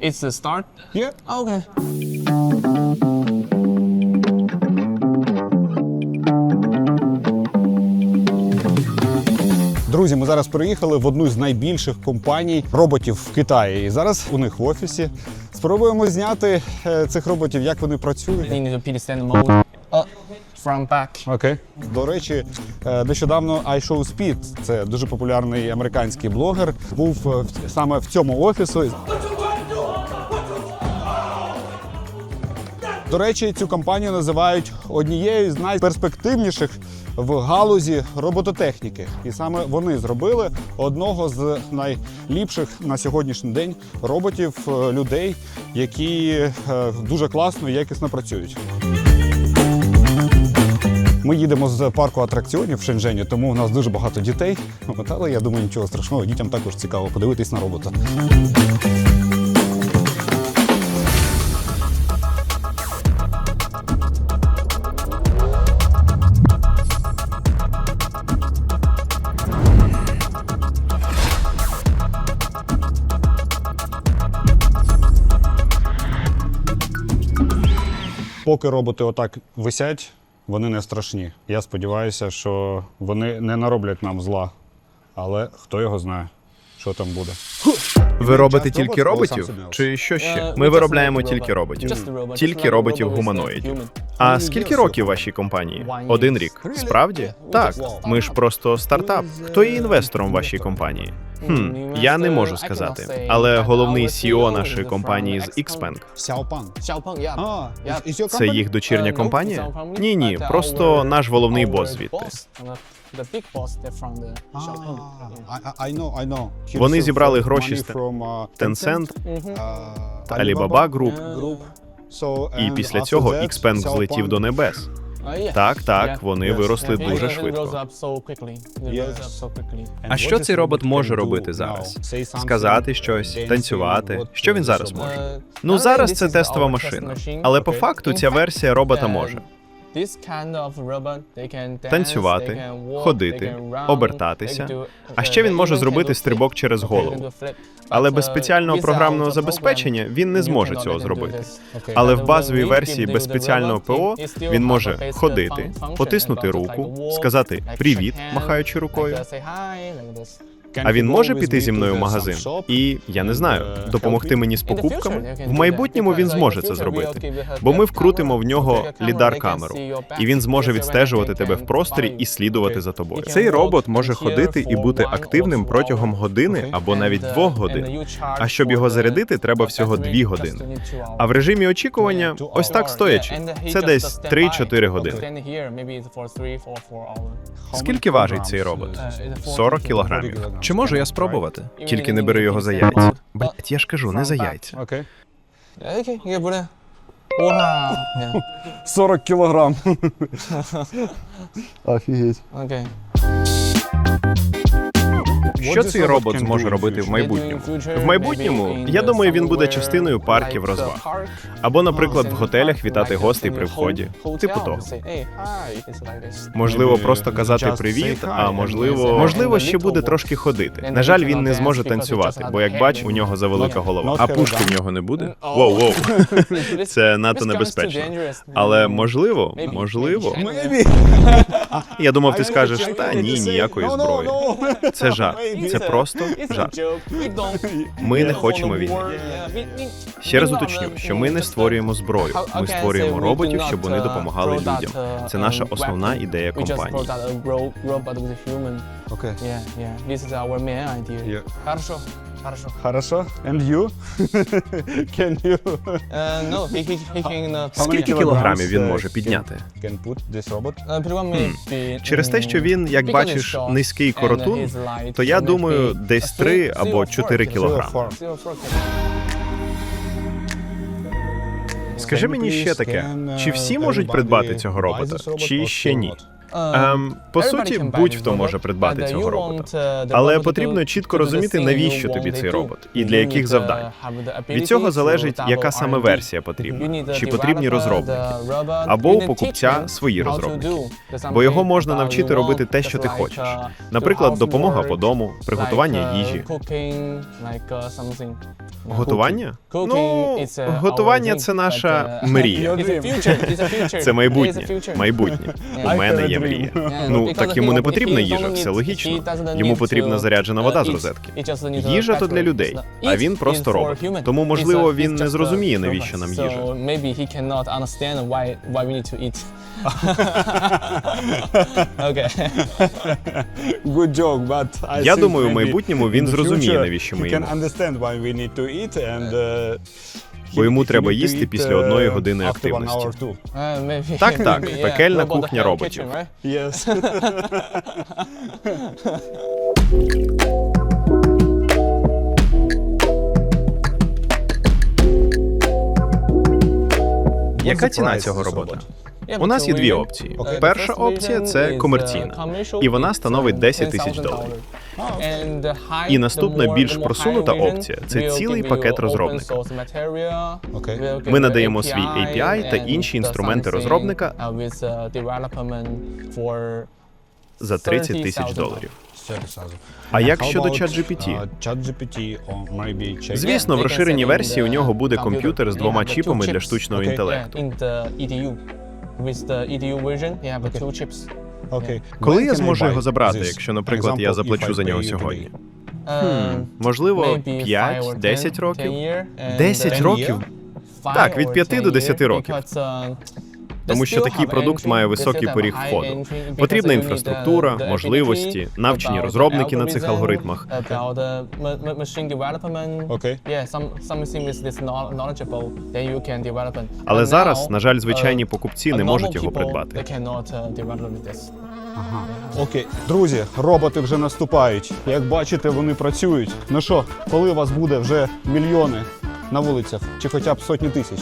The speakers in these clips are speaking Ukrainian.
It's the start. Yeah. Okay. Друзі, ми зараз приїхали в одну з найбільших компаній роботів в Китаї. І зараз у них в офісі спробуємо зняти е, цих роботів, як вони працюють. You need to pick mode. Uh, from back. Окей. До речі, е, нещодавно iShowSpeed, це дуже популярний американський блогер, був е, в- саме в цьому офісу. До речі, цю компанію називають однією з найперспективніших в галузі робототехніки. І саме вони зробили одного з найліпших на сьогоднішній день роботів е, людей, які е, дуже класно і якісно працюють. Ми їдемо з парку атракціонів в Шенжені, тому у нас дуже багато дітей. Але я думаю, нічого страшного, дітям також цікаво подивитись на робота. Поки роботи отак висять, вони не страшні. Я сподіваюся, що вони не нароблять нам зла. Але хто його знає, що там буде. Ви робите тільки роботів? Чи що ще? Ми виробляємо тільки роботів. Тільки роботів гуманоїдів. А скільки років вашій компанії? Один рік. Справді? Так. Ми ж просто стартап. Хто є інвестором вашій компанії? Хм, я не можу сказати. Але головний CEO нашої компанії з Xpeng. Це їх дочірня Uh, компанія? Ні, ні, просто наш головний бос звідти. uh, Вони зібрали гроші з uh, Tencent, uh, Alibaba Group. І після цього Xpeng злетів до небес. Uh. Так, так, вони виросли дуже швидко. А що цей робот може робити зараз? Сказати щось, танцювати. Що він зараз може? Uh, Ну зараз це тестова машина. Але по факту ця версія робота uh, може Танцювати, ходити, обертатися. А ще він може зробити стрибок через голову. Але без спеціального програмного забезпечення він не зможе цього зробити. Але в базовій версії без спеціального ПО він може ходити, потиснути руку, сказати привіт, махаючи рукою. Uh, А він може піти зі мною в магазин і я не знаю, uh, допомогти мені з покупками. В майбутньому він зможе це зробити, бо ми вкрутимо в нього лідар камеру, і він зможе відстежувати тебе в просторі і слідувати за тобою. Цей робот може ходити і бути активним протягом години або навіть uh, двох годин. А щоб його зарядити, треба всього дві години. А в режимі очікування ось так стоячи. Це десь stand 3-4 by. години. Скільки важить цей робот? Uh, 40 40 кілограмів. Чи можу я спробувати? Тільки не бери його за яйця. Блять, я ж кажу, не за яйця. Окей. Окей, я буде. Ура! 40 кілограм. Офігеть. Окей. Що цей робот зможе робити в майбутньому? В майбутньому, я думаю, він буде частиною парків розваг. Або, наприклад, в готелях вітати гостей при вході. Типу того. Можливо, просто казати привіт, а можливо, можливо, ще буде трошки ходити. На жаль, він не зможе танцювати, бо як бач, у нього завелика голова. А пушки в нього не буде? Воу, воу. Це надто небезпечно. Але можливо, можливо. Я думав, ти скажеш, та ні, ніякої зброї. Це жарт. Це просто жарт. Ми не хочемо війни. Ще раз уточню, що ми не створюємо зброю. Ми створюємо роботів, щоб вони допомагали людям. Це наша основна ідея компанії. Окей. Хорошо, хорошо. Хорошо. And you? Can you? Uh, no, he, he, he can... Uh, Скільки кілограмів він може підняти? Can put this robot? Uh, Через те, що він, як бачиш, низький коротун, то я думаю, десь 3 або 4 four кілограми. Скажи мені ще таке: чи всі можуть придбати цього робота, чи ще ні? Ем, по суті, будь-хто може придбати цього робота. Але потрібно чітко розуміти, навіщо тобі цей робот і для яких завдань. Від цього залежить, яка саме версія потрібна, чи потрібні розробники, або у покупця свої розробники. Бо його можна навчити робити те, що ти хочеш. Наприклад, допомога по дому, приготування їжі. Готування? Ну, готування це наша мрія. Це майбутнє. Майбутнє. У мене є мрія. Ну, так йому не потрібна їжа, все логічно. Йому потрібна заряджена вода з розетки. Їжа то для людей, а він просто робот. Тому, можливо, він не зрозуміє, навіщо нам їжа. Good joke, but I Я думаю, в майбутньому він зрозуміє, навіщо ми їмо. Uh, Бо йому треба їсти після uh, одної години активності. Uh, Так, так, пекельна кухня роботів. Яка ціна цього робота? У нас є дві опції. Uh, Перша опція це комерційна, uh, і вона становить uh, 10 тисяч доларів. І наступна, більш просунута опція – це цілий пакет розробника. Ми надаємо свій API та інші інструменти розробника uh, uh, за 30 тисяч доларів. А як щодо ChatGPT? uh? Звісно, в розширеній версії у нього буде комп'ютер з двома чіпами для штучного інтелекту. With the EDU version, you have the two chips. Окей. Коли я зможу його забрати, this? якщо, наприклад, я заплачу за нього сьогодні? Uh, Можливо, maybe five or 5-10 10 років. 10 year, and, 10 uh, років? Так, від or 5 до 10 year, років. Uh, Тому що такий продукт має високий поріг входу. Потрібна інфраструктура, можливості, навчені розробники на цих алгоритмах. it. Але зараз, на жаль, звичайні uh, покупці не можуть його придбати. Uh, this. Окей, друзі, роботи вже наступають. Як бачите, вони працюють. Ну що, коли у вас буде вже мільйони на вулицях, чи хоча б сотні тисяч?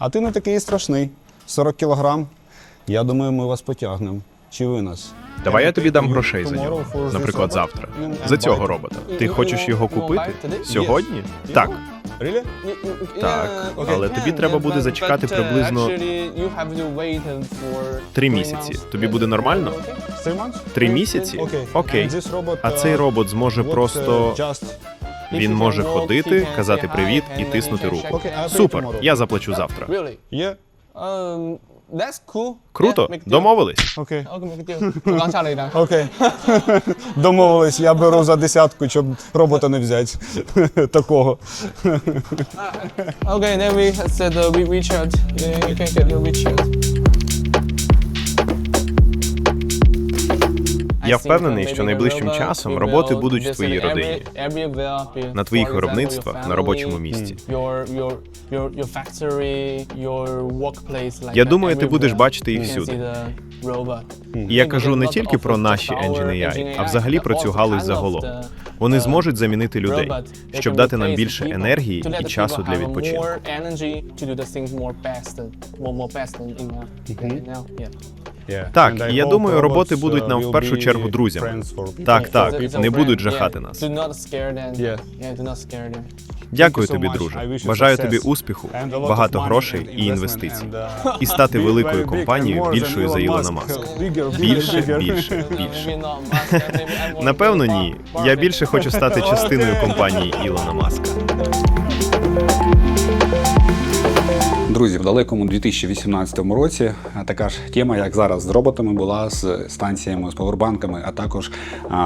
А ти не такий страшний. 40 кілограм. Я думаю, ми вас потягнемо. Чи ви нас? Давай я тобі дам грошей за нього, наприклад, завтра. За цього робота. Ти хочеш його купити? Сьогодні? Так. Так, але тобі треба буде зачекати приблизно три місяці. Тобі буде нормально? Три місяці? Окей. А цей uh, робот зможе просто. Він може ходити, казати привіт і тиснути руку. Супер, я заплачу завтра. Um, Круто, домовились. Окей. Домовились, я беру за десятку, щоб робота не взяти. Такого. Окей, then we said uh, WeChat. You can get your WeChat. Я впевнений, що найближчим часом роботи будуть в твоїй родині, на твоїх виробництвах, на робочому місці. Я думаю, ти будеш бачити їх всюди. І я кажу не тільки про наші Engine а взагалі про цю галузь загалом. Вони зможуть замінити людей, щоб дати нам більше енергії і часу для відпочинку. Так, і я думаю, роботи будуть нам в першу чергу друзями. Так, так, не будуть жахати нас. Дякую тобі, друже. Бажаю тобі успіху, багато грошей і інвестицій. І стати великою компанією, більшою за Ілона Маска. Більше, більше, більше. Напевно, ні. Я більше хочу стати частиною компанії Ілона Маска. Друзі, в далекому 2018 році така ж тема, як зараз з роботами, була з станціями, з повербанками, а також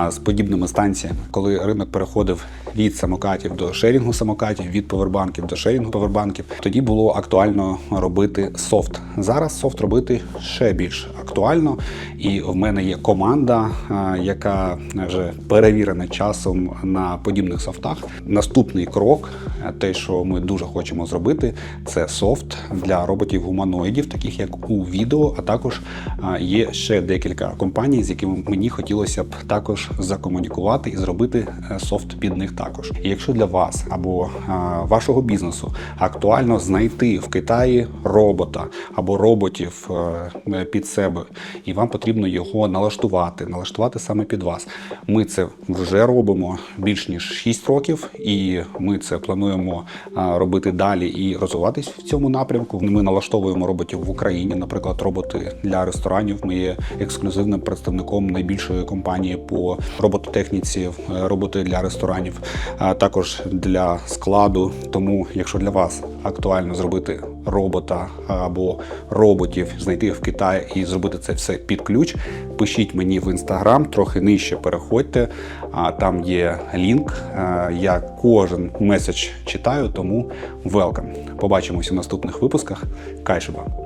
з подібними станціями, коли ринок переходив від самокатів до шерінгу самокатів, від повербанків до шерінгу повербанків. Тоді було актуально робити софт. Зараз софт робити ще більш актуально, і в мене є команда, яка вже перевірена часом на подібних софтах. Наступний крок, те, що ми дуже хочемо зробити, це софт для роботів-гуманоїдів, таких як у відео, а також є ще декілька компаній, з якими мені хотілося б також закомунікувати і зробити е, софт під них також. І якщо для вас або вашого бізнесу актуально знайти в Китаї робота або роботів е, під себе, і вам потрібно його налаштувати, налаштувати саме під вас. Ми це вже робимо більш ніж 6 років, і ми це плануємо робити далі і розвиватись в цьому напрямку. Ми налаштовуємо роботів в Україні, наприклад, роботи для ресторанів. Ми є ексклюзивним представником найбільшої компанії по робототехніці, е, роботи для ресторанів, а також для складу. Тому, якщо для вас актуально зробити робота або роботів, знайти в Китаї і зробити це все під ключ, пишіть мені в інстаграм, трохи нижче переходьте. А там є лінк. Я кожен меседж читаю, тому welcome. Побачимось у наступних випусках. Кайшиба!